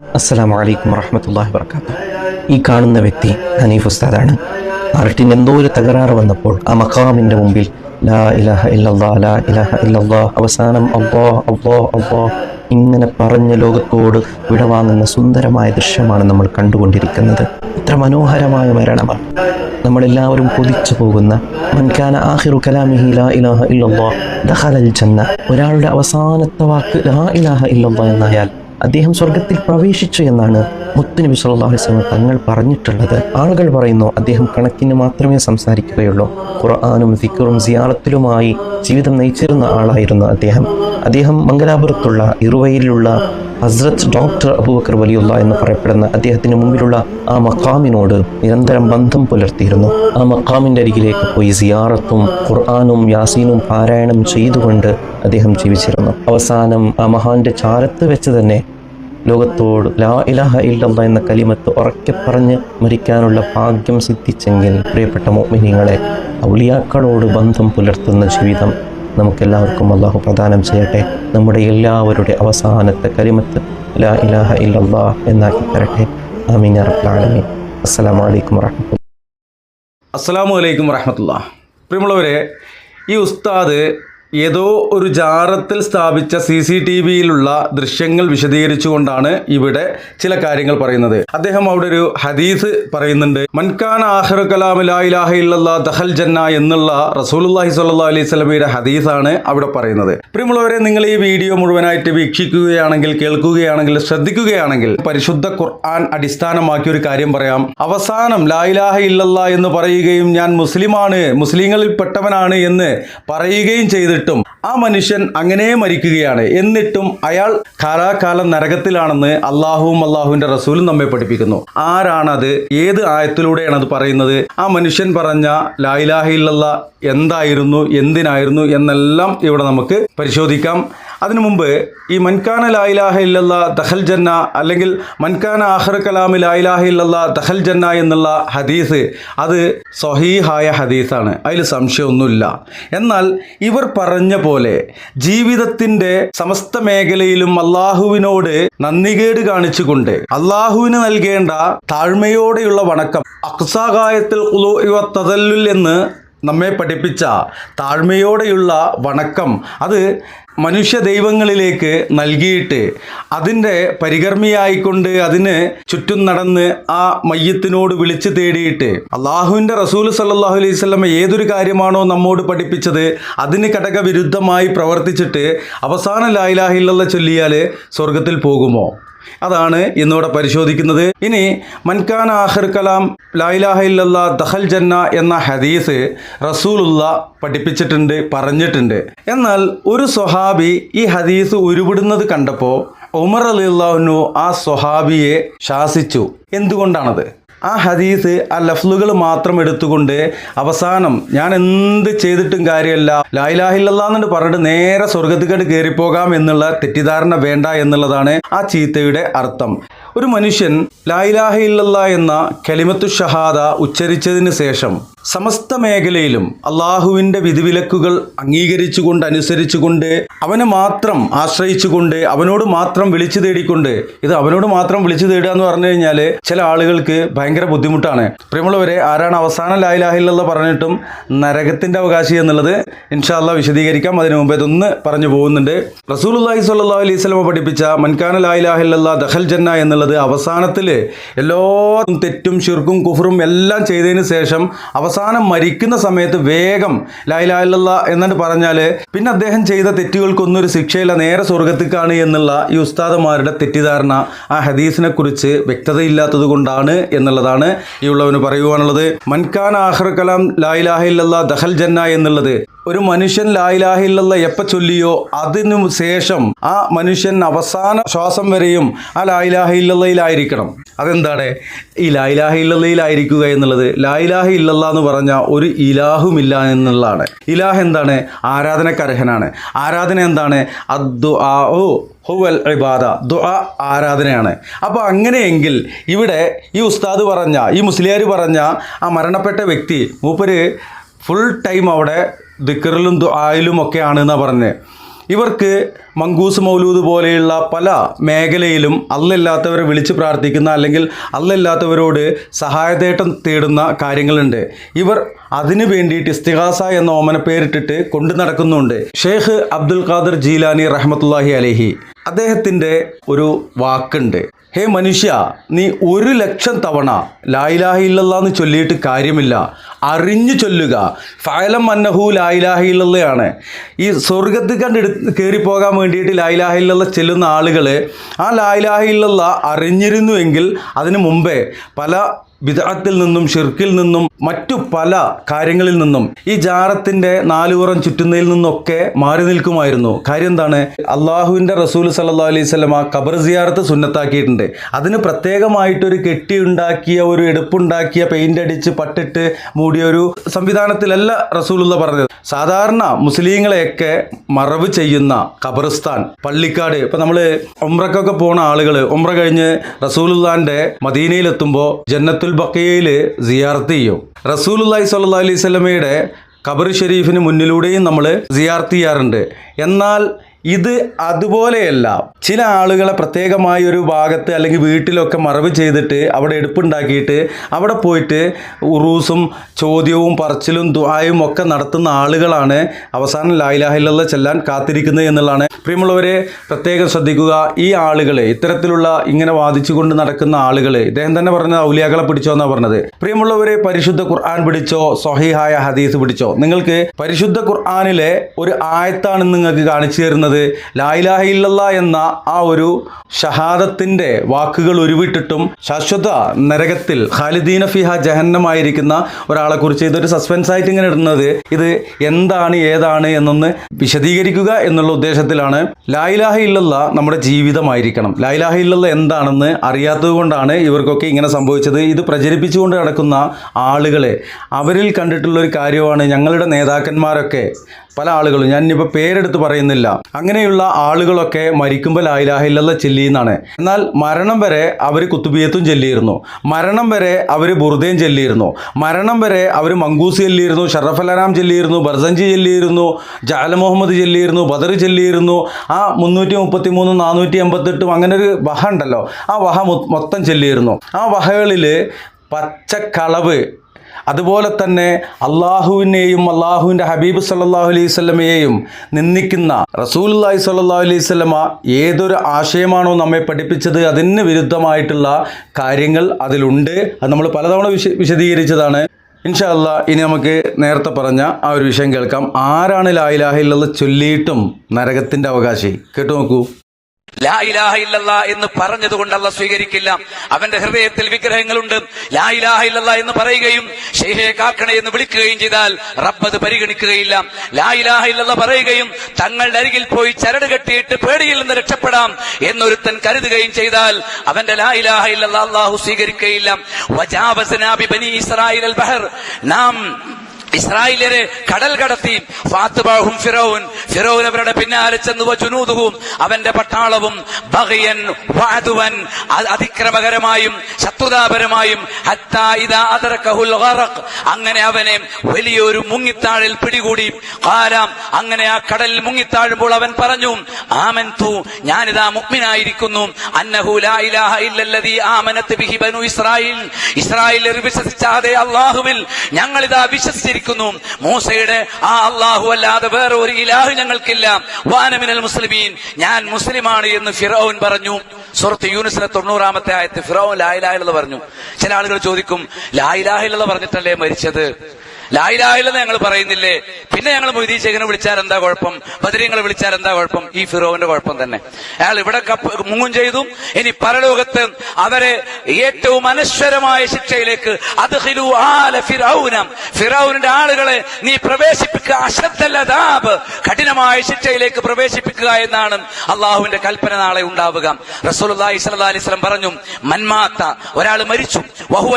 അസ്സലാമു വലൈക്കും വറഹമത്തല്ലാഹി വർക്കാത്ത ഈ കാണുന്ന വ്യക്തി ഹനീഫ് ഉസ്താദാണ്. ആർട്ടിന് എന്തോ ഒരു തകരാറ് വന്നപ്പോൾ ആ മഖാമിന്റെ മുമ്പിൽ ലാ ലാ അവസാനം അബ്ബോ അബ്ബോ അബ്ബോ ഇങ്ങനെ പറഞ്ഞ ലോകത്തോട് വിടവാങ്ങുന്ന സുന്ദരമായ ദൃശ്യമാണ് നമ്മൾ കണ്ടുകൊണ്ടിരിക്കുന്നത്. ഇത്ര മനോഹരമായ മരണമാണ്. നമ്മളെല്ലാവരും കൊതിച്ചു പോകുന്ന മൻകാന ആഹിറു കലാമിഹി ലാ ഇലാഹ ഇല്ലല്ലാ ദഹലൽ ജന്ന ഒരാളുടെ അവസാനത്തെ വാക്ക് ലാ ഇലാഹ ഇല്ലല്ലാ എന്നായാൽ അദ്ദേഹം സ്വർഗത്തിൽ പ്രവേശിച്ചു എന്നാണ് മുത്തുനബി സല്ലല്ലാഹു അലൈഹി വസല്ലം തങ്ങൾ പറഞ്ഞിട്ടുള്ളത്. ആളുകൾ പറയുന്നു അദ്ദേഹം കണക്കിന് മാത്രമേ സംസാരിക്കുകയുള്ളൂ. ഖുർആാനും സിക്കറും സിയാറത്തിലുമായി ജീവിതം നയിച്ചിരുന്ന ആളായിരുന്നു അദ്ദേഹം. അദ്ദേഹം മംഗലാപുരത്തുള്ള ഇറുവയിലുള്ള ഹസ്രത്ത് ഡോക്ടർ അബൂബക്കർ വലിയുള്ള എന്ന് പറയപ്പെടുന്ന അദ്ദേഹത്തിന് മുമ്പിലുള്ള ആ മക്കാമിനോട് നിരന്തരം ബന്ധം പുലർത്തിയിരുന്നു. ആ മക്കാമിന്റെ അരികിലേക്ക് പോയി സിയാറത്തും ഖുർആാനും യാസീനും പാരായണം ചെയ്തുകൊണ്ട് അദ്ദേഹം ജീവിച്ചിരുന്നു. അവസാനം ആ മഹാന്റെ ചാരത്ത് വെച്ച് തന്നെ ലോകത്തോട് ലാ ഇലാഹ ഇല്ലല്ലാ എന്ന കലിമത്ത് ഉറക്കെ പറഞ്ഞ് മരിക്കാനുള്ള ഭാഗ്യം സിദ്ധിച്ചെങ്കിൽ പ്രിയപ്പെട്ട മോമിനിങ്ങളെ ഔലിയാക്കളോട് ബന്ധം പുലർത്തുന്ന ജീവിതം നമുക്കെല്ലാവർക്കും അള്ളാഹു പ്രദാനം ചെയ്യട്ടെ. നമ്മുടെ എല്ലാവരുടെ അവസാനത്തെ കലിമത്ത് ലാ ഇലാഹ ഇല്ലല്ലാ എന്നാക്കി തരട്ടെ. ആമീൻ അറബ് അസ്സലാമു അലൈക്കും വലൈക്കും അസ്സലാമു അലൈക്കും വറഹമത്തുള്ള പ്രിയമുള്ളവരെ ഈ ഉസ്താദ് ഏതോ ഒരു ജാറത്തിൽ സ്ഥാപിച്ച സി സി ടി വിയിലുള്ള ദൃശ്യങ്ങൾ വിശദീകരിച്ചുകൊണ്ടാണ് ഇവിടെ ചില കാര്യങ്ങൾ പറയുന്നത്. അദ്ദേഹം അവിടെ ഒരു ഹദീസ് പറയുന്നുണ്ട്. മൻഖാൻ ആഹിർ കലാം ലാ ഇലാഹ ഇല്ലല്ലാ ദഹൽ ജന്ന എന്നുള്ള റസൂലുള്ളാഹി സ്വല്ലാ അലൈഹി സ്വലമിയുടെ ഹദീസാണ് അവിടെ പറയുന്നത്. പ്രിയമുള്ളവരെ നിങ്ങൾ ഈ വീഡിയോ മുഴുവനായിട്ട് വീക്ഷിക്കുകയാണെങ്കിൽ കേൾക്കുകയാണെങ്കിൽ ശ്രദ്ധിക്കുകയാണെങ്കിൽ പരിശുദ്ധ ഖുർആൻ അടിസ്ഥാനമാക്കി ഒരു കാര്യം പറയാം. അവസാനം ലായിലാഹ ഇല്ലല്ലാ എന്ന് പറയുകയും ഞാൻ മുസ്ലിമാണ് മുസ്ലിങ്ങളിൽ പെട്ടവനാണ് എന്ന് പറയുകയും ചെയ്തിട്ടും ആ മനുഷ്യൻ അങ്ങനെ മരിക്കുകയാണ്. എന്നിട്ടും അയാൾ കാലാകാലം നരകത്തിലാണെന്ന് അള്ളാഹുവും അള്ളാഹുവിന്റെ റസൂലും നമ്മെ പഠിപ്പിക്കുന്നു. ആരാണത്? ഏത് ആയത്തിലൂടെയാണ് അത് പറയുന്നത്? ആ മനുഷ്യൻ പറഞ്ഞ ലാ ഇലാഹ ഇല്ലല്ലാ എന്തായിരുന്നു എന്തിനായിരുന്നു എന്നെല്ലാം ഇവിടെ നമുക്ക് പരിശോധിക്കാം. അതിനു മുമ്പ് ഈ മൻകാന ലായിലാഹ ഇല്ലല്ല ദഹൽ ജന്ന അല്ലെങ്കിൽ മൻകാന ആഹർ കലാമി ലായിലാഹ ഇല്ലല്ല ദഹൽ ജന്ന എന്നുള്ള ഹദീസ് അത് സ്വഹീഹായ ഹദീസാണ്. അതിൽ സംശയമൊന്നുമില്ല. എന്നാൽ ഇവർ പറഞ്ഞ പോലെ ജീവിതത്തിന്റെ സമസ്ത മേഖലയിലും അള്ളാഹുവിനോട് നന്ദികേട് കാണിച്ചുകൊണ്ട് അള്ളാഹുവിന് നൽകേണ്ട താഴ്മയോടെയുള്ള വണക്കം അക്സാകായത്തിൽ തദല്ലുൽ എന്ന് നമ്മെ പഠിപ്പിച്ച താഴ്മയോടെയുള്ള വണക്കം അത് മനുഷ്യ ദൈവങ്ങളിലേക്ക് നൽകിയിട്ട് അതിന്റെ പരികർമ്മിയായിക്കൊണ്ട് അതിന് ചുറ്റും നടന്ന് ആ മയ്യത്തിനോട് വിളിച്ചു തേടിയിട്ട് അള്ളാഹുവിന്റെ റസൂൽ സല്ലാഹു അലൈഹി സ്വലമ ഏതൊരു കാര്യമാണോ നമ്മോട് പഠിപ്പിച്ചത് അതിന് ഘടകവിരുദ്ധമായി പ്രവർത്തിച്ചിട്ട് അവസാന ലായിലാഹില്ല ചൊല്ലിയാൽ സ്വർഗത്തിൽ പോകുമോ? അതാണ് ഇന്നിവിടെ പരിശോധിക്കുന്നത്. ഇനി മൻകാൻ ആഹിർ കലാം ലായിലാഹ ദഹൽ ജന്ന എന്ന ഹദീസ് റസൂലുള്ള പഠിപ്പിച്ചിട്ടുണ്ട് പറഞ്ഞിട്ടുണ്ട്. എന്നാൽ ഒരു സ്വഹാബി ഈ ഹദീസ് ഉരുവിടുന്നത് കണ്ടപ്പോൾ ഉമർ അലിള്ളാഹുനു ആ സ്വഹാബിയെ ശാസിച്ചു. എന്തുകൊണ്ടാണത്? ആ ഹദീസ് ആ ലഫ്ലുകൾ മാത്രം എടുത്തുകൊണ്ട് അവസാനം ഞാൻ എന്ത് ചെയ്തിട്ടും കാര്യമല്ല ലായിലാഹില്ലെന്ന് പറഞ്ഞിട്ട് നേരെ സ്വർഗത്തിക്കട്ട് കയറിപ്പോകാം എന്നുള്ള തെറ്റിദ്ധാരണ വേണ്ട എന്നുള്ളതാണ് ആ ചീത്തയുടെ അർത്ഥം. ഒരു മനുഷ്യൻ ലായിലാഹ ഇല്ലല്ല എന്ന കലിമത്തു ഷഹാദ ഉച്ചരിച്ചതിന് ശേഷം സമസ്ത മേഖലയിലും അള്ളാഹുവിന്റെ വിധിവിലക്കുകൾ അംഗീകരിച്ചുകൊണ്ട് അനുസരിച്ചുകൊണ്ട് അവനെ മാത്രം ആശ്രയിച്ചുകൊണ്ട് അവനോട് മാത്രം വിളിച്ചു തേടിക്കൊണ്ട് ഇത് അവനോട് മാത്രം വിളിച്ചു തേടുക എന്ന് പറഞ്ഞു കഴിഞ്ഞാൽ ചില ആളുകൾക്ക് ഭയങ്കര ബുദ്ധിമുട്ടാണ്. പ്രിയമുള്ളവരെ ആരാണ് അവസാനം ലായിലാഹില്ല പറഞ്ഞിട്ടും നരകത്തിന്റെ അവകാശി എന്നുള്ളത് ഇൻഷാല്ല വിശദീകരിക്കാം. അതിനു മുമ്പ് ഇതൊന്ന് പറഞ്ഞു പോകുന്നുണ്ട്. റസൂൽ അള്ളാഹി സ്വല്ലാ അലൈഹി സ്വലമ പഠിപ്പിച്ച മൻകാന ലായിലാഹില്ല ദഹൽ ജന്ന എന്നുള്ളത് അവസാനത്തിൽ എല്ലാ തെറ്റും ഷിർക്കും കുഫറും എല്ലാം ചെയ്തതിന് ശേഷം അവസാനം മരിക്കുന്ന സമയത്ത് വേഗം ലൈലാല എന്നിട്ട് പറഞ്ഞാൽ പിന്നെ അദ്ദേഹം ചെയ്ത തെറ്റുകൾക്കൊന്നും ഒരു ശിക്ഷയില്ല നേരെ സ്വർഗത്തിക്കാണ് എന്നുള്ള ഈ ഉസ്താദമാരുടെ തെറ്റിദ്ധാരണ ആ ഹദീസിനെ കുറിച്ച് വ്യക്തതയില്ലാത്തത് കൊണ്ടാണ് എന്നുള്ളതാണ് ഈ ഉള്ളവന് പറയുവാനുള്ളത്. മൻഖാൻ ആഹ്ർ കലാം ലായിലാഹില്ല ദഹൽ ജന്ന എന്നുള്ളത് ഒരു മനുഷ്യൻ ലായിലാഹില്ല എപ്പ ചൊല്ലിയോ അതിനു ശേഷം ആ മനുഷ്യൻ അവസാന ശ്വാസം വരെയും ആ ലായിലാഹില്ലയിലായിരിക്കണം അതെന്താണ്? ഈ ലായിലാഹില്ലയിലായിരിക്കുക എന്നുള്ളത് ലായിലാഹി ഇല്ലല്ല എന്ന് പറഞ്ഞ ഒരു ഇലാഹുമില്ല എന്നുള്ളതാണ്. ഇലാഹ് എന്താണ്? ആരാധനക്കർഹനാണ്. ആരാധന എന്താണ്? അദ്ദു ആ ഓ ഹുവൽ ഇബാദ. ദുആ ആരാധനയാണ്. അപ്പോൾ അങ്ങനെയെങ്കിൽ ഇവിടെ ഈ ഉസ്താദ് പറഞ്ഞ ഈ മുസ്ലിയാർ പറഞ്ഞ ആ മരണപ്പെട്ട വ്യക്തി മൂപ്പര് ഫുൾ ടൈം അവിടെ ദിക്കറിലും ദുആയിലും ഒക്കെയാണ് എന്നാണ് പറഞ്ഞത് ഇവർക്ക് മങ്കൂസ് മൗലൂദ് പോലെയുള്ള പല മേഖലയിലും അല്ലല്ലാത്തവരെ വിളിച്ച് പ്രാർത്ഥിക്കുന്ന അല്ലെങ്കിൽ അല്ലല്ലാത്തവരോട് സഹായതേട്ടം തേടുന്ന കാര്യങ്ങളുണ്ട്. ഇവർ അതിനു വേണ്ടിയിട്ട് ഇസ്തിഹാസ എന്ന ഓമന പേരിട്ടിട്ട് കൊണ്ടു നടക്കുന്നുണ്ട്. ഷേഖ് അബ്ദുൽ ഖാദർ ജീലാനി റഹ്മത്തുല്ലാഹി അലഹി. അദ്ദേഹത്തിന്റെ ഒരു വാക്കുണ്ട്. ഹേ മനുഷ്യ നീ ഒരു ലക്ഷം തവണ ലായിലാഹില്ലെന്ന് ചൊല്ലിയിട്ട് കാര്യമില്ല. അറിഞ്ഞു ചൊല്ലുക. ഫയലം മന്നഹു ലായിലാഹ ഇല്ലല്ലയാണ് ഈ സ്വർഗത്തിൽ കണ്ട് കയറിപ്പോകാൻ പോകാൻ വേണ്ടിയിട്ട് ലായിലാഹില്ല ചെല്ലുന്ന ആളുകൾ ആ ലായിലാഹില്ല അറിഞ്ഞിരുന്നുവെങ്കിൽ അതിനു മുമ്പേ പല വിദഗ്ധത്തിൽ നിന്നും ഷിർക്കിൽ നിന്നും മറ്റു പല കാര്യങ്ങളിൽ നിന്നും ഈ ജാറത്തിന്റെ നാലുപുറം ചുറ്റുന്നതിൽ നിന്നൊക്കെ മാറി നിൽക്കുമായിരുന്നു. കാര്യം എന്താണ്? അള്ളാഹുവിന്റെ റസൂൽ സല്ലാ അലൈഹി ആ ഖബർ സിയാറത്ത് സുന്നത്താക്കിയിട്ടുണ്ട്. അതിന് പ്രത്യേകമായിട്ടൊരു കെട്ടിയുണ്ടാക്കിയ ഒരു എടുപ്പുണ്ടാക്കിയ പെയിന്റ് അടിച്ച് പട്ടിട്ട് മൂടിയ ഒരു സംവിധാനത്തിലല്ല റസൂലുള്ള പറഞ്ഞത്. സാധാരണ മുസ്ലിങ്ങളെയൊക്കെ മറവ് ചെയ്യുന്ന ഖബർസ്ഥാൻ പള്ളിക്കാട്. ഇപ്പൊ നമ്മൾ ഒമ്രക്കൊക്കെ പോണ ആളുകൾ ഒമ്ര കഴിഞ്ഞ് റസൂലുള്ളാന്റെ മദീനയിലെത്തുമ്പോൾ ജന്നത്തുൽ ബക്കയയിൽ സിയാർത്ത് ചെയ്യും. റസൂലുള്ളാഹി സ്വല്ലല്ലാഹി അലൈഹി വസല്ലമയുടെ ഖബർ ഷെരീഫിന് മുന്നിലൂടെയും നമ്മൾ സിയാർത്ത് ചെയ്യാറുണ്ട്. എന്നാൽ ഇത് അതുപോലെയല്ല. ചില ആളുകളെ പ്രത്യേകമായ ഒരു ഭാഗത്ത് അല്ലെങ്കിൽ വീട്ടിലൊക്കെ മറവ് ചെയ്തിട്ട് അവിടെ എടുപ്പുണ്ടാക്കിയിട്ട് അവിടെ പോയിട്ട് ഉറൂസും ചോദ്യവും പറച്ചിലും ദുആയും ഒക്കെ നടത്തുന്ന ആളുകളാണ് അവസാനം ലായിലാഹില്ല ചെല്ലാൻ കാത്തിരിക്കുന്നത് എന്നുള്ളതാണ്. പ്രിയമുള്ളവരെ പ്രത്യേകം ശ്രദ്ധിക്കുക ഈ ആളുകളെ ഇത്തരത്തിലുള്ള ഇങ്ങനെ വാദിച്ചുകൊണ്ട് നടക്കുന്ന ആളുകൾ ഇദ്ദേഹം തന്നെ പറഞ്ഞത് ഔലിയാക്കളെ പിടിച്ചോ എന്നാണ് പറഞ്ഞത്. പ്രിയമുള്ളവരെ പരിശുദ്ധ ഖുർആൻ പിടിച്ചോ സൊഹിഹായ ഹദീസ് പിടിച്ചോ? നിങ്ങൾക്ക് പരിശുദ്ധ ഖുർആാനിലെ ഒരു ആയത്താണ് നിങ്ങൾക്ക് കാണിച്ചു തരുന്നത് ലായിലാഹ ഇല്ലല്ല എന്ന ആ ഒരു ഷഹാദത്തിന്റെ വാക്കുകൾ ഉരുവിട്ടിട്ടും ശാശ്വത നരകത്തിൽ ഖാലിദീന ഫിഹ ജഹന്നമായിരിക്കുന്ന ഒരാളെ കുറിച്ച് ഇതൊരു സസ്പെൻസ് ആയിട്ട് ഇങ്ങനെ ഇടുന്നത് ഇത് എന്താണ് ഏതാണ് എന്നൊന്ന് വിശദീകരിക്കുക എന്നുള്ള ഉദ്ദേശത്തിലാണ്. ലായിലാഹ ഇല്ലല്ല നമ്മുടെ ജീവിതമായിരിക്കണം. ലായിലാഹ ഇല്ലല്ല എന്താണെന്ന് അറിയാത്തത് കൊണ്ടാണ് ഇവർക്കൊക്കെ ഇങ്ങനെ സംഭവിച്ചത്. ഇത് പ്രചരിപ്പിച്ചുകൊണ്ട് നടക്കുന്ന ആളുകളെ അവരിൽ കണ്ടിട്ടുള്ള ഒരു കാര്യമാണ് ഞങ്ങളുടെ നേതാക്കന്മാരൊക്കെ പല ആളുകളും ഞാൻ ഇനിയിപ്പോൾ പേരെടുത്ത് പറയുന്നില്ല. അങ്ങനെയുള്ള ആളുകളൊക്കെ മരിക്കുമ്പോൾ ലായിലാഹില്ല ചെല്ലിയെന്നാണ് എന്നാൽ മരണം വരെ അവർ കുത്തുബിയത്തും ചെല്ലിയിരുന്നു. മരണം വരെ അവർ ബുർദയും ചെല്ലിയിരുന്നു. മരണം വരെ അവർ മങ്കൂസ് ചെല്ലിയിരുന്നു ഷറഫ് അലാം ചെല്ലിയിരുന്നു ബർസഞ്ചി ചെല്ലിയിരുന്നു ജാല മുഹമ്മദ് ചെല്ലിയിരുന്നു ബദർ ചെല്ലിയിരുന്നു. ആ മുന്നൂറ്റി മുപ്പത്തി മൂന്ന് നാനൂറ്റി എൺപത്തെട്ടും അങ്ങനെ ഒരു വഹ ഉണ്ടല്ലോ. ആ വഹ മൊത്തം ചെല്ലിയിരുന്നു. ആ വഹകളിൽ പച്ചക്കളവ് അതുപോലെ തന്നെ അള്ളാഹുവിനെയും അള്ളാഹുവിന്റെ ഹബീബ് സല്ലാഹു അലൈഹി സ്വലമയെയും നിന്ദിക്കുന്ന റസൂലുള്ളാഹി സല്ലാഹു അലൈഹി സ്വലമ ഏതൊരു ആശയമാണോ നമ്മെ പഠിപ്പിച്ചത് അതിന് വിരുദ്ധമായിട്ടുള്ള കാര്യങ്ങൾ അതിലുണ്ട്. അത് നമ്മൾ പലതവണ വിശ വിശദീകരിച്ചതാണ്. ഇൻഷാ അല്ലാ ഇനി നമുക്ക് നേരത്തെ പറഞ്ഞ ആ ഒരു വിഷയം കേൾക്കാം. ആരാണ് ലായിലാഹില്ലത് ചൊല്ലിയിട്ടും നരകത്തിന്റെ അവകാശി? കേട്ടു നോക്കൂ. ലാ ഇലാഹ ഇല്ലല്ലാ എന്ന് പറഞ്ഞതുകൊണ്ട് അല്ല സ്വീകരിക്കില്ല. അവന്റെ ഹൃദയത്തിൽ വിഗ്രഹങ്ങളുണ്ട്. ലാ ഇലാഹ ഇല്ലല്ലാ എന്ന് പറയുകയും ഷെയ്ഹെ കാക്കണേ എന്ന് വിളിക്കുകയും ചെയ്താൽ റബ്ബ് അത് പരിഗണിക്കുകയില്ല. ലാ ഇലാഹ ഇല്ലല്ലാ പറയുകയും തങ്ങളുടെ അരികിൽ പോയി ചരട് കെട്ടിയിട്ട് പേടിയിൽ നിന്ന് രക്ഷപ്പെടാം എന്നൊരുത്തൻ കരുതുകയും ചെയ്താൽ അവന്റെ ലാ ഇലാഹ ഇല്ലല്ലാ അല്ലാഹു സ്വീകരിക്കുകയില്ല ബനി ബഹർ. നാം ഇസ്രായേലിയരെ കടൽ കടത്തി. ഫാത്തുബാഹും ഫിറോൻ. ഫിറോൻ അവരുടെ പിന്നാലെ ചെന്നു ജുനൂദുവും അവന്റെ പട്ടാളവും ബഹയൻ വാതുവൻ അതിക്രമകരമായും ശത്രുതാപരമായും അങ്ങനെ അവനെ വലിയൊരു മുങ്ങിത്താഴിൽ പിടികൂടി. കാലാം അങ്ങനെ ആ കടലിൽ മുങ്ങിത്താഴുമ്പോൾ അവൻ പറഞ്ഞു ആമൻ തു ഞാനിതാ മുഗ്മിനായിരിക്കുന്നു. ഇസ്രായേൽ. ഇസ്രായേലിൽ വിശ്വസിച്ച അതേ അള്ളാഹുവിൽ ഞങ്ങളിതാ വിശ്വസിച്ചിരിക്കുന്നു. മൂസയുടെ ആ അള്ളാഹു അല്ലാതെ വേറെ ഒരു ഇലാഹ് ഞങ്ങൾക്കില്ല. വാനമിനൽ മുസ്ലിമീൻ. ഞാൻ മുസ്ലിമാണ് എന്ന് ഫിറോൻ പറഞ്ഞു. സുഹൃത്ത് യൂനിസിലെ തൊണ്ണൂറാമത്തെ ആയത്ത് ഫിറോൻ ലായിലാഹിലെന്ന് പറഞ്ഞു. ചില ആളുകൾ ചോദിക്കും ലായിലാഹിലെന്ന് പറഞ്ഞിട്ടല്ലേ മരിച്ചത്? ലായിലാഹിലെന്ന് ഞങ്ങൾ പറയുന്നില്ലേ? പിന്നെ ഞങ്ങൾ മൊയ്തീ ശേഖരനെ വിളിച്ചാൽ എന്താ കുഴപ്പം? ബദരീങ്ങളെ വിളിച്ചാൽ എന്താ കുഴപ്പം? ഈ ഫിറോവിന്റെ കുഴപ്പം തന്നെ. അയാൾ ഇവിടെ മുങ്ങും ചെയ്തു ഇനി പരലോകത്ത് അവരെ ഏറ്റവും അനശ്വരമായ ശിക്ഷയിലേക്ക് അത് ഫിറൗനിന്റെ ആളുകളെ നീ പ്രവേശിപ്പിക്കുക ദാബ്. കഠിനമായ ശിക്ഷയിലേക്ക് പ്രവേശിപ്പിക്കുക എന്നാണ് അള്ളാഹുവിന്റെ കൽപ്പന നാളെ ഉണ്ടാവുക. സ്വല്ലല്ലാഹി അലൈഹി വസല്ലം പറഞ്ഞു മന്മാത്ത ഒരാൾ മരിച്ചു. വഹുവ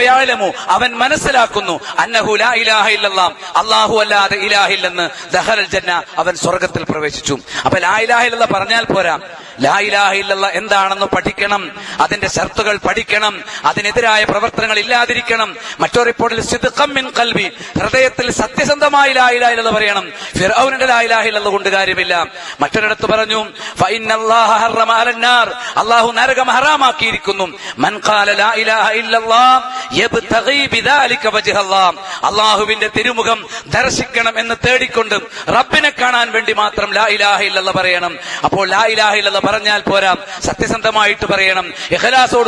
അവൻ മനസ്സിലാക്കുന്നു. അന്നഹു ലാ ഇലാഹ ഇല്ലല്ലാഹ്. അല്ലാഹു അല്ലാതെ ഇലാഹില്ലെന്ന് ദഹലൽ ജന്ന അവൻ സ്വർഗത്തിൽ പ്രവേശിച്ചു. അപ്പൊ ലാ ഇലാഹ പറഞ്ഞാൽ പോരാ. ലാ ഇലാഹ എന്താണെന്ന് പഠിക്കണം. അതിന്റെ ഷർത്തുകൾ പഠിക്കണം. അതിനെതിരായ പ്രവർത്തനങ്ങൾ ഇല്ലാതിരിക്കണം. മറ്റൊരു റിപ്പോർട്ടിൽ സിദ്ഖം കൽവി ഹൃദയത്തിൽ സത്യസന്ധമായി ലാ ഇലാഹ പറയണം. ഫിറൌനിന്റെ ലാ ഇലാഹ കൊണ്ട് കാര്യമില്ല. മറ്റൊരിടത്ത് പറഞ്ഞു അള്ളാഹു നരകം ഹറാമാക്കിയിരിക്കുന്നു. ഖാല തിരുമുഖം ദർശിക്കണം എന്ന് തേടിക്കൊണ്ട് റബ്ബിനെ കാണാൻ വേണ്ടി മാത്രം ലാ ഇലാഹ പറയണം. അപ്പോൾ ലാ ഇലാഹ പറഞ്ഞാൽ പോരാ. സത്യസന്ധമായിട്ട് പറയണം.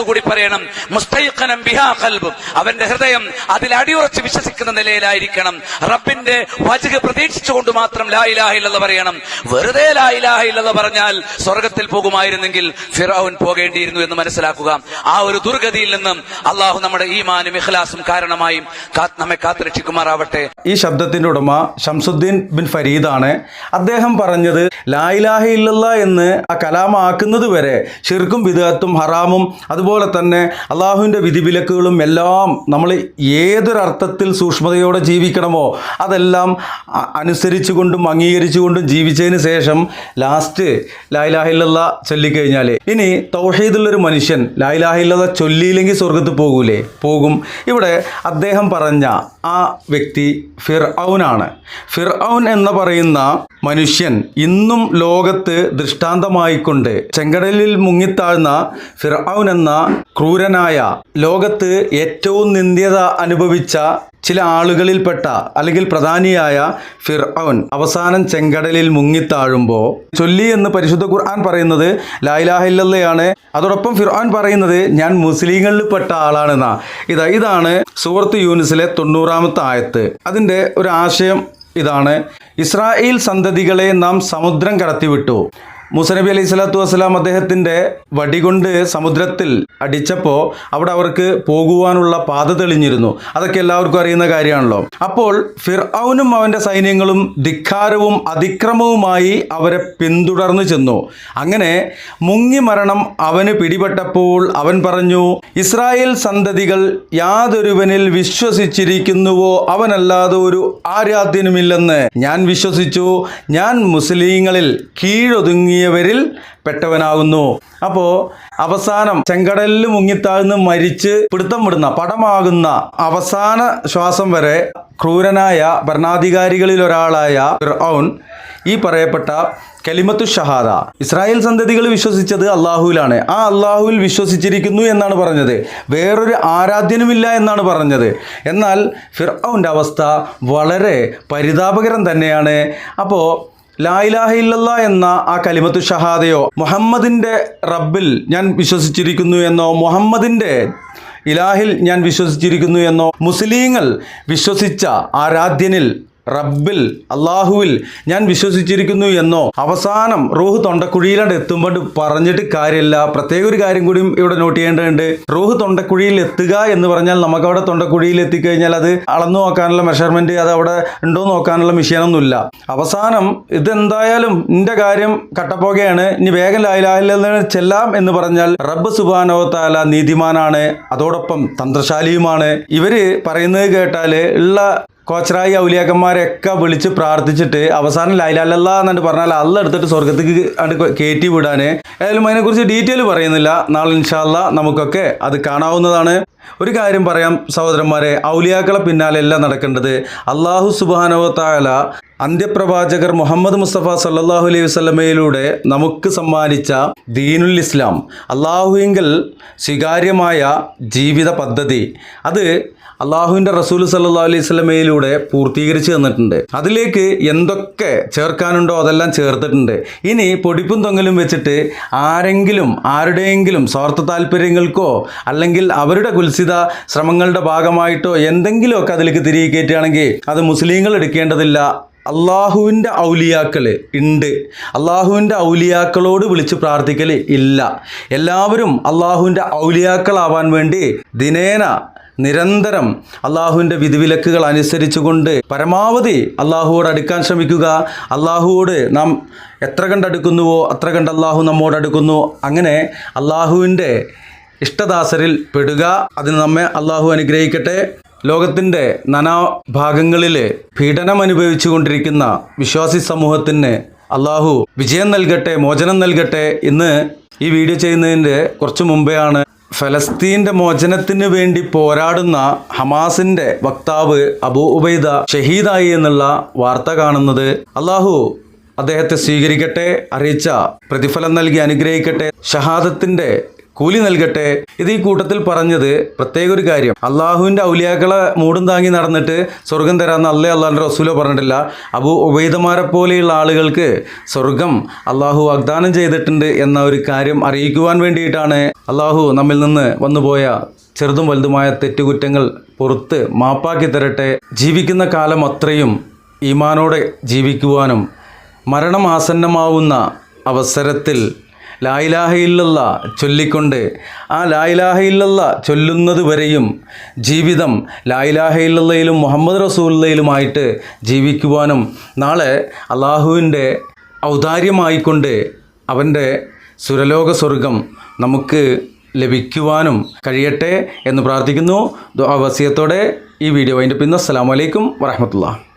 കൂടി പറയണം. മുസ്തൈഖനം ബിഹാ ഖൽബ്. അവന്റെ ഹൃദയം അതിൽ അടിയുറച്ച് വിശ്വസിക്കുന്ന നിലയിലായിരിക്കണം. റബ്ബിന്റെ വചക പ്രതീക്ഷിച്ചുകൊണ്ട് മാത്രം ലാ ഇലാഹ പറയണം. വെറുതെ ലാ ഇലാഹ പറഞ്ഞാൽ സ്വർഗത്തിൽ പോകുമായിരുന്നെങ്കിൽ ഫിറൌൻ പോകേണ്ടിയിരുന്നു എന്ന് മനസ്സിലാക്കുക. ആ ഒരു ദുർഗതിയിൽ നിന്നും അള്ളാഹു നമ്മുടെ ഈമാനും ഇഖ്ലാസും കാരണമായും നമ്മെ കാത്തുരക്ഷിക്കുമാറാവട്ടെ. ഈ ശബ്ദത്തിന്റെ ഉടമ ഷംസുദ്ദീൻ ബിൻ ഫരീദാണ്. അദ്ദേഹം പറഞ്ഞത് ലായിലാഹ ഇല്ലല്ല എന്ന് ആ കലാമാക്കുന്നത് വരെ ഷിർക്കും വിദഗത്തും ഹറാമും അതുപോലെ തന്നെ അള്ളാഹുവിന്റെ വിധിവിലക്കുകളും എല്ലാം നമ്മൾ ഏതൊരർത്ഥത്തിൽ സൂക്ഷ്മതയോടെ ജീവിക്കണമോ അതെല്ലാം അനുസരിച്ചുകൊണ്ടും അംഗീകരിച്ചുകൊണ്ടും ജീവിച്ചതിന് ശേഷം ലാസ്റ്റ് ലായിലാഹില്ല ചൊല്ലിക്കഴിഞ്ഞാൽ ഇനി തൗഹീദുള്ളൊരു മനുഷ്യൻ ലായിലാഹില്ല ചൊല്ലിയില്ലെങ്കിൽ സ്വർഗത്ത് പോകൂലേ? പോകും. ഇവിടെ അദ്ദേഹം പറഞ്ഞ ആ വ്യക്തി ഫിർ ഔനാണ് ഫിർ ഔൻ എന്ന് പറയുന്ന മനുഷ്യൻ ഇന്നും ലോകത്ത് ദൃഷ്ടാന്തമായിക്കൊണ്ട് ചെങ്കടലിൽ മുങ്ങിത്താഴ്ന്ന ഫിർ ഔൻ എന്ന ക്രൂരനായ ലോകത്ത് ഏറ്റവും നിന്ദ്യത അനുഭവിച്ച ചില ആളുകളിൽപ്പെട്ട അല്ലെങ്കിൽ പ്രധാനിയായ ഫിർ ഔൻ അവസാനം ചെങ്കടലിൽ മുങ്ങിത്താഴുമ്പോൾ ചൊല്ലി എന്ന് പരിശുദ്ധ ഖുർആൻ പറയുന്നത് ലായിലാഹില്ലയാണ് അതോടൊപ്പം ഫിർ ഔൻ പറയുന്നത് ഞാൻ മുസ്ലിങ്ങളിൽ പെട്ട ആളാണെന്നാ. ഇതാ ഇതാണ് സുഹൃത്ത് യൂനിസിലെ തൊണ്ണൂറാമത്തെ ആയത്ത്. അതിന്റെ ഒരു ആശയം ഇതാണ്. ഇസ്രായേൽ സന്തതികളെ നാം സമുദ്രം കടത്തിവിട്ടു. മുസനബി അലൈഹി സ്വലാത്തു വസ്സലാം അദ്ദേഹത്തിന്റെ വടികൊണ്ട് സമുദ്രത്തിൽ അടിച്ചപ്പോൾ അവിടെ അവർക്ക് പോകുവാനുള്ള പാത തെളിഞ്ഞിരുന്നു. അതൊക്കെ എല്ലാവർക്കും അറിയുന്ന കാര്യമാണല്ലോ. അപ്പോൾ ഫിർഔനും അവന്റെ സൈന്യങ്ങളും ധിക്കാരവും അതിക്രമവുമായി അവരെ പിന്തുടർന്നു ചെന്നു. അങ്ങനെ മുങ്ങി മരണം അവന് പിടിപെട്ടപ്പോൾ അവൻ പറഞ്ഞു ഇസ്രായേൽ സന്തതികൾ യാതൊരുവനിൽ വിശ്വസിച്ചിരിക്കുന്നുവോ? അവനല്ലാതെ ഒരു ആരാധ്യനുമില്ലെന്ന്. ഞാൻ വിശ്വസിച്ചു. ഞാൻ മുസ്ലിങ്ങളിൽ കീഴൊതുങ്ങിയവരിൽ പെട്ടവനാകുന്നു. അപ്പോ അവസാനം ചെങ്കടലിൽ മുങ്ങിത്താഴ്ന്ന് മരിച്ച് പിടുത്തം വിടുന്ന പടമാകുന്ന അവസാന ശ്വാസം വരെ ക്രൂരനായ ഭരണാധികാരികളിൽ ഒരാളായ ഫിർഔൻ ഈ പറയപ്പെട്ട കലിമത്തു ഷഹാദ. ഇസ്രായേൽ സന്തതികൾ വിശ്വസിച്ചത് അള്ളാഹുവിലാണ് ആ അള്ളാഹുവിൽ വിശ്വസിച്ചിരിക്കുന്നു എന്നാണ് പറഞ്ഞത്. വേറൊരു ആരാധ്യനുമില്ല എന്നാണ് പറഞ്ഞത്. എന്നാൽ ഫിർഔന്റെ അവസ്ഥ വളരെ പരിതാപകരം തന്നെയാണ്. അപ്പോൾ ലായിലാഹ ഇല്ലല്ലാ എന്ന ആ കലിമത്തു ഷഹാദയോ മുഹമ്മദിന്റെ റബ്ബിൽ ഞാൻ വിശ്വസിച്ചിരിക്കുന്നു എന്നോ മുഹമ്മദിന്റെ ഇലാഹിൽ ഞാൻ വിശ്വസിച്ചിരിക്കുന്നു എന്നോ മുസ്ലിങ്ങൾ വിശ്വസിച്ച ആരാധ്യനിൽ റബ്ബിൽ അള്ളാഹുവിൽ ഞാൻ വിശ്വസിച്ചിരിക്കുന്നു എന്നോ? അവസാനം റൂഹ് തൊണ്ടക്കുഴിയിലാണ് എത്തുമ്പോൾ പറഞ്ഞിട്ട് കാര്യമില്ല പ്രത്യേക ഒരു കാര്യം കൂടിയും ഇവിടെ നോട്ട് ചെയ്യേണ്ടതുണ്ട്. റൂഹ് തൊണ്ടക്കുഴിയിൽ എത്തുക എന്ന് പറഞ്ഞാൽ നമുക്ക് അവിടെ തൊണ്ടക്കുഴിയിൽ എത്തിക്കഴിഞ്ഞാൽ അത് അളന്നു നോക്കാനുള്ള മെഷർമെന്റ് അത് അവിടെ ഉണ്ടോ നോക്കാനുള്ള മെഷീനൊന്നുമില്ല അവസാനം ഇതെന്തായാലും നിന്റെ കാര്യം കട്ടപ്പോകയാണ്. ഇനി വേഗം ലായിലായില്ലെന്ന് ചെല്ലാം എന്ന് പറഞ്ഞാൽ റബ്ബ് സുബാനോ താല നീതിമാനാണ്. അതോടൊപ്പം തന്ത്രശാലിയുമാണ്. ഇവർ പറയുന്നത് കേട്ടാൽ ഉള്ള കോച്ചറായി ഔലിയാക്കന്മാരെയൊക്കെ വിളിച്ച് പ്രാർത്ഥിച്ചിട്ട് അവസാനം ലൈലാലല്ല എന്നിട്ട് പറഞ്ഞാൽ അല്ല എടുത്തിട്ട് സ്വർഗത്തേക്ക് കയറ്റി വിടാൻ ഏതായാലും അതിനെക്കുറിച്ച് ഡീറ്റെയിൽ പറയുന്നില്ല. നാളെ ഇൻഷാല്ല നമുക്കൊക്കെ അത് കാണാവുന്നതാണ്. ഒരു കാര്യം പറയാം സഹോദരന്മാരെ ഔലിയാക്കളെ പിന്നാലെ എല്ലാം നടക്കേണ്ടത് അള്ളാഹു സുബാനവത്തായ അന്ത്യപ്രവാചകർ മുഹമ്മദ് മുസ്തഫ സല്ലാഹു അലൈഹി വസ്ലമയിലൂടെ നമുക്ക് സമ്മാനിച്ച ദീനുൽ ഇസ്ലാം അള്ളാഹുവിങ്കൽ സ്വീകാര്യമായ ജീവിത പദ്ധതി. അത് അള്ളാഹുവിന്റെ റസൂൽ സല്ലാ അലൈഹി സ്വലമയിലൂടെ പൂർത്തീകരിച്ച് തന്നിട്ടുണ്ട്. അതിലേക്ക് എന്തൊക്കെ ചേർക്കാനുണ്ടോ അതെല്ലാം ചേർത്തിട്ടുണ്ട്. ഇനി പൊടിപ്പും തൊങ്ങലും വെച്ചിട്ട് ആരെങ്കിലും ആരുടെയെങ്കിലും സ്വാർത്ഥ താല്പര്യങ്ങൾക്കോ അല്ലെങ്കിൽ അവരുടെ കുൽസിത ശ്രമങ്ങളുടെ ഭാഗമായിട്ടോ എന്തെങ്കിലുമൊക്കെ അതിലേക്ക് തിരികെ കയറ്റുകയാണെങ്കിൽ അത് മുസ്ലിങ്ങൾ എടുക്കേണ്ടതില്ല. അള്ളാഹുവിന്റെ ഔലിയാക്കൾ ഉണ്ട്. അള്ളാഹുവിന്റെ ഔലിയാക്കളോട് വിളിച്ച് പ്രാർത്ഥിക്കൽ ഇല്ല. എല്ലാവരും അള്ളാഹുവിന്റെ ഔലിയാക്കളാവാൻ വേണ്ടി ദിനേന നിരന്തരം അള്ളാഹുവിന്റെ വിധിവിലക്കുകൾ അനുസരിച്ചുകൊണ്ട് പരമാവധി അള്ളാഹുവോട് അടുക്കാൻ ശ്രമിക്കുക. അള്ളാഹുവോട് നാം എത്ര കണ്ടടുക്കുന്നുവോ അത്ര കണ്ട് അള്ളാഹു നമ്മോട് അടുക്കുന്നു. അങ്ങനെ അള്ളാഹുവിന്റെ ഇഷ്ടദാസരിൽ പെടുക. അതിന് നമ്മെ അള്ളാഹു അനുഗ്രഹിക്കട്ടെ. ലോകത്തിന്റെ നാനാഭാഗങ്ങളിൽ പീഡനം അനുഭവിച്ചു കൊണ്ടിരിക്കുന്ന വിശ്വാസി സമൂഹത്തിന് അള്ളാഹു വിജയം നൽകട്ടെ മോചനം നൽകട്ടെ ഇന്ന് ഈ വീഡിയോ ചെയ്യുന്നതിന്റെ കുറച്ച് മുമ്പെയാണ് ഫലസ്തീന്റെ മോചനത്തിന് വേണ്ടി പോരാടുന്ന ഹമാസിന്റെ വക്താവ് അബൂ ഉബൈദ ഷഹീദായി എന്നുള്ള വാർത്ത കാണുന്നത് അള്ളാഹു അദ്ദേഹത്തെ സ്വീകരിക്കട്ടെ അറിയിച്ച പ്രതിഫലം നൽകി അനുഗ്രഹിക്കട്ടെ ഷഹാദത്തിന്റെ കൂലി നൽകട്ടെ. ഇത് ഈ കൂട്ടത്തിൽ പറഞ്ഞത് പ്രത്യേക ഒരു കാര്യം. അള്ളാഹുവിന്റെ ഔലിയാക്കളെ മൂടും താങ്ങി നടന്നിട്ട് സ്വർഗം തരാമെന്ന് അല്ലേ അള്ളാഹിന്റെ റസൂലോ പറഞ്ഞിട്ടില്ല. അബു ഉബൈദമാരെ പോലെയുള്ള ആളുകൾക്ക് സ്വർഗം അള്ളാഹു വാഗ്ദാനം ചെയ്തിട്ടുണ്ട് എന്ന ഒരു കാര്യം അറിയിക്കുവാൻ വേണ്ടിയിട്ടാണ് അള്ളാഹു നമ്മിൽ നിന്ന് വന്നുപോയ ചെറുതും വലുതുമായ തെറ്റുകുറ്റങ്ങൾ പുറത്ത് മാപ്പാക്കി തരട്ടെ. ജീവിക്കുന്ന കാലം അത്രയും ഈമാനോടെ ജീവിക്കുവാനും മരണം ആസന്നമാവുന്ന അവസരത്തിൽ ലായിലാഹയില്ലല്ല ചൊല്ലിക്കൊണ്ട് ആ ലായിലാഹയില്ലല്ല ചൊല്ലുന്നത് വരെയും ജീവിതം ലായിലാഹയില്ലയിലും മുഹമ്മദ് റസൂല്ലയിലുമായിട്ട് ജീവിക്കുവാനും നാളെ അള്ളാഹുവിന്റെ ഔദാര്യമായിക്കൊണ്ട് അവന്റെ സുരലോക സ്വർഗം നമുക്ക് ലഭിക്കുവാനും കഴിയട്ടെ എന്ന് പ്രാർത്ഥിക്കുന്നു. വസിയത്തോടെ ഈ വീഡിയോ അതിന്റെ പിന്നെ അസ്സാം വലൈക്കും വറഹമത്തുള്ള